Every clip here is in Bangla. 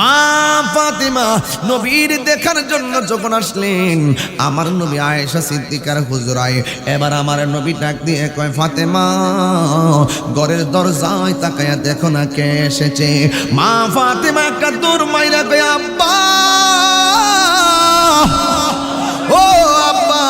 মা ফাতেমা নবীর দেখার জন্য যখন আসলেন, আমার নবী আয়েশা সিদ্দিকার হুজুরায় এবার আমার নবী ডাক দিয়ে কয়, ফাতেমা, ঘরের দরজায় তাকায়া দেখো না কে এসেছে? মা ফাতেমা একটা দূর মাইরা কয়, আব্বা, ও আব্বা,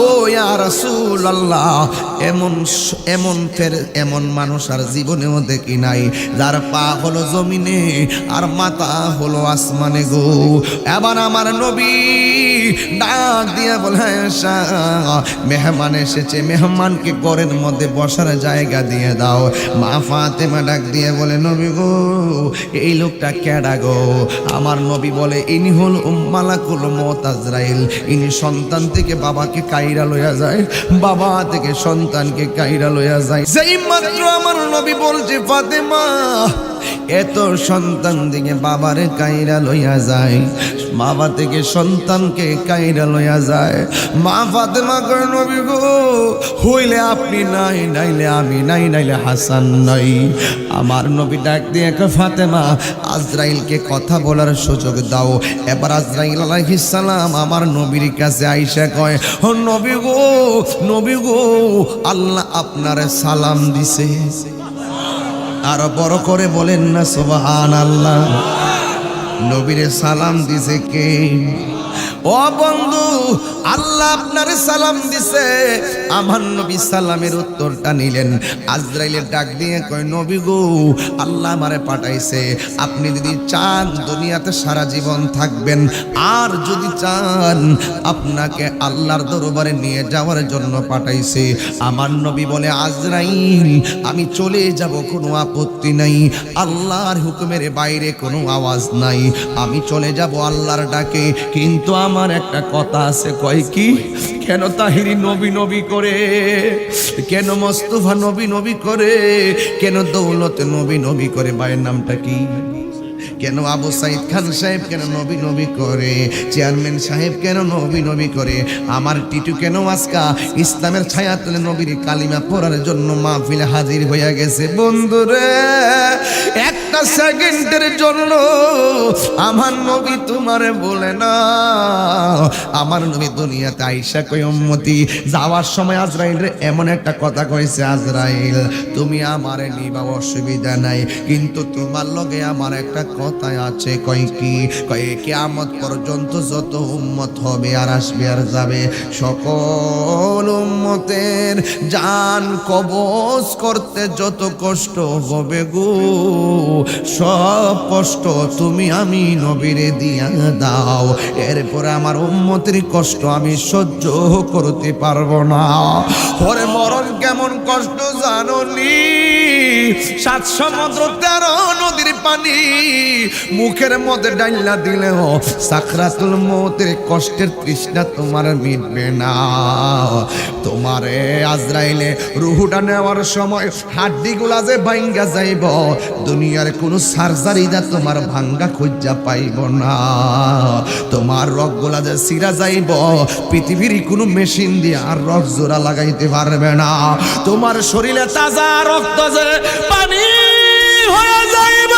ও ইয়া রাসূলুল্লাহ এমন স- এমন ফের এমন মানুষ আর জীবনেও দেখি নাই যার পা হলো জমিনে আর মাথা হলো আসমানে গো। এবার আমার নবী ডাক দিয়ে বলে "আয়েশা, মেহমান এসেছে মেহমানকে ঘরের মধ্যে বসার জায়গা দিয়ে দাও। মা ফাতেমা ডাক দিয়ে বলে নবী গো এই লোকটা কেডা গো? আমার নবী বলে ইনি হল মালাকুল মত আজরাইল ইনি সন্তান থেকে বাবাকে কাইরা লইয়া যায় বাবা থেকে সন্তানকে কাইরা লইয়া যায়। যেই মাত্র আমার নবী বলছে ফাতেমা এত সন্তান দিকে বাবারে কাইরা লইয়া যায়। বাবা থেকে সন্তানকে কাইরা লইয়া যায়। মা ফাতেমা করে হইলে আপনি নাই নাইলে আমি নাই নাইলে হাসান নাই। আমার নবী ডাক দিয়ে কয়, ফাতেমা আজরাইলকে কথা বলার সুযোগ দাও। এবার আজরাইল সালাম আমার নবীর কাছে আইসা কয় ও নবী গো নবী গো আল্লাহ আপনার সালাম দিছে। আরও বড় করে বলেন না সোবাহান আল্লাহ নবীরে সালাম দিছে কে? ও বন্ধু, আল্লাহ আপনার সালাম দিছে। আমার নবী সালামের উত্তরটা নিলেন। আজরাইলের ডাক দিয়ে কয়, নবী গো, আল্লাহ আমারে পাঠাইছে। আপনি যদি চান দুনিয়াতে সারা জীবন থাকবেন, আর যদি চান আপনাকে আল্লাহর দরবারে নিয়ে যাওয়ার জন্য পাঠাইছে। আমার নবী বলে, আজরাইল, আমি চলে যাব, কোনো আপত্তি নাই। আল্লাহর হুকুমের বাইরে কোনো আওয়াজ নাই। আমি চলে যাব আল্লাহর ডাকে। কিন্তু আমার একটা কথা আছে, কয় কি? কেন তাহিরি নবী নবী করে কেন মোস্তফা নবী নবী করে? কেন দৌলত নবী নবী করে? ভাইয়ের নামটা কি? কেন আবু সাইদ খান সাহেব কেন নবী নবী করে? চেয়ারম্যান সাহেব কেন নবী নবী করে? আমার টিটু কেন আজকা ইসলামের ছায়া তুলে নবীর কালিমা পড়ার জন্য মাহফিলে হাজির হইয়া গেছে? বন্ধুরে সেকেন্ডের জন্য আমার নবী তোমারে বলে না। আমার নবী দুনিয়াতে আইসা কই যাওয়ার সময় আজরাইল রে এমন একটা কথা কইছে, আজরাইল, তুমি আমারে নিবা অসুবিধা নাই, কিন্তু তোমার লগে আমার একটা কথা আছে, কয় কি? কয়, কিয়ামত পর্যন্ত যত উম্মত হবে আর আসবে আর যাবে, সকল উম্মতের জান কবজ করতে যত কষ্ট হবে গো। সব কষ্ট তুমি আমি নবীরে দিয়া দাও। এরপরে আমার উন্মতির কষ্ট আমি সহ্য করতে পারব না। পরে মরণ কেমন কষ্ট জাননি। সাত সমুদ্র, তেরো নদীর পানি। মুখের মধ্যে ডাইলা দিলেও সাকরাতুল মৌতের কষ্টের তৃষ্ণা তোমার মিটবে না। তোমারে আজরাইলে রুহুটা নেওয়ার সময় হাড্ডিগুলা যে ভাঙ্গা যাইব। দুনিয়ার কোনো সার্জারি যা তোমার ভাঙ্গা খুঁজা পাইব না। তোমার রগগুলা যে সিরা যাইব। পৃথিবীর কোনো মেশিন দিয়ে আর রক জোড়া লাগাইতে পারবে না। তোমার শরীরে তাজা রক্ত যে পানি হয়ে যাইব।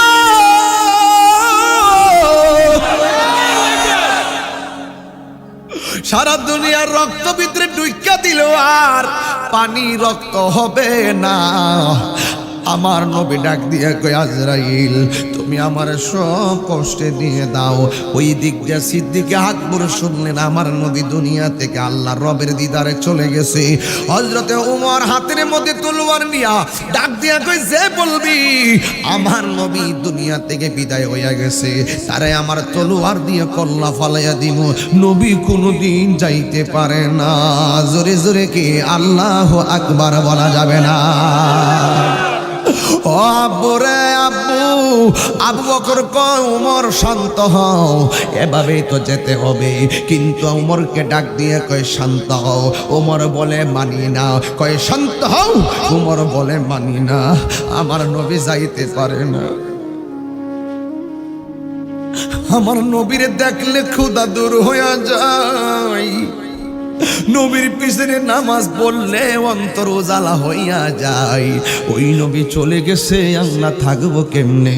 সারা দুনিয়ার রক্ত ভিতরে ডুইকা দিল আর পানি রক্ত হবে না। আমার নবী ডাক দিয়ে কই আজরাইল, তুমি আমার সব কষ্টে দিয়ে দাও। ওই দিক দিয়ে সিদ্দিকে আকবর শুনলেন, আমার নবী দুনিয়া থেকে আল্লাহ রবের দিদারে চলে গেছে। হজরতে উমর হাতের মধ্যে তলোয়ার নিয়া ডাক দিয়া কই যে বলবি, আমার নবী দুনিয়া থেকে বিদায় হইয়া গেছে। তারে আমার তলোয়ার দিয়ে কল্লা ফালাইয়া দিব নবী কোনোদিন যাইতে পারে না। জোরে জোরে কি আল্লাহ আকবার বলা যাবে না? ও আব্বু রে আব্বু, আবু বকর কয়, উমর, শান্ত হও। এভাবেই তো যেতে হবে। কিন্তু উমরকে ডাক দিয়ে কয়, শান্ত হও। উমর বলে, মানি না। কয়, শান্ত হও? উমর বলে, মানি না। আমার নবী যাইতে পারে না। আমার নবীরে দেখলে ক্ষুদা দূর হইয়া যায়। নবীর পিছনে নামাজ পড়লে অন্তর উজালা হইয়া যায়। ওই নবী চলে গেছে আমরা থাকব কেমনে?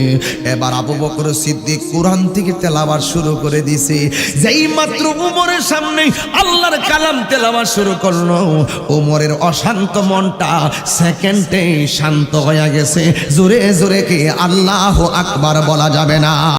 এবার আবু বকর সিদ্দিক কোরআন থেকে তেলাবার শুরু করে দিছে। যেই মাত্র উমরের সামনে আল্লাহর কালাম তেলাবার শুরু করল, উমরের অশান্ত মনটা সেকেন্ডে শান্ত হয়ে গেছে। জোরে জোরে কি আল্লাহ আকবার বলা যাবে না?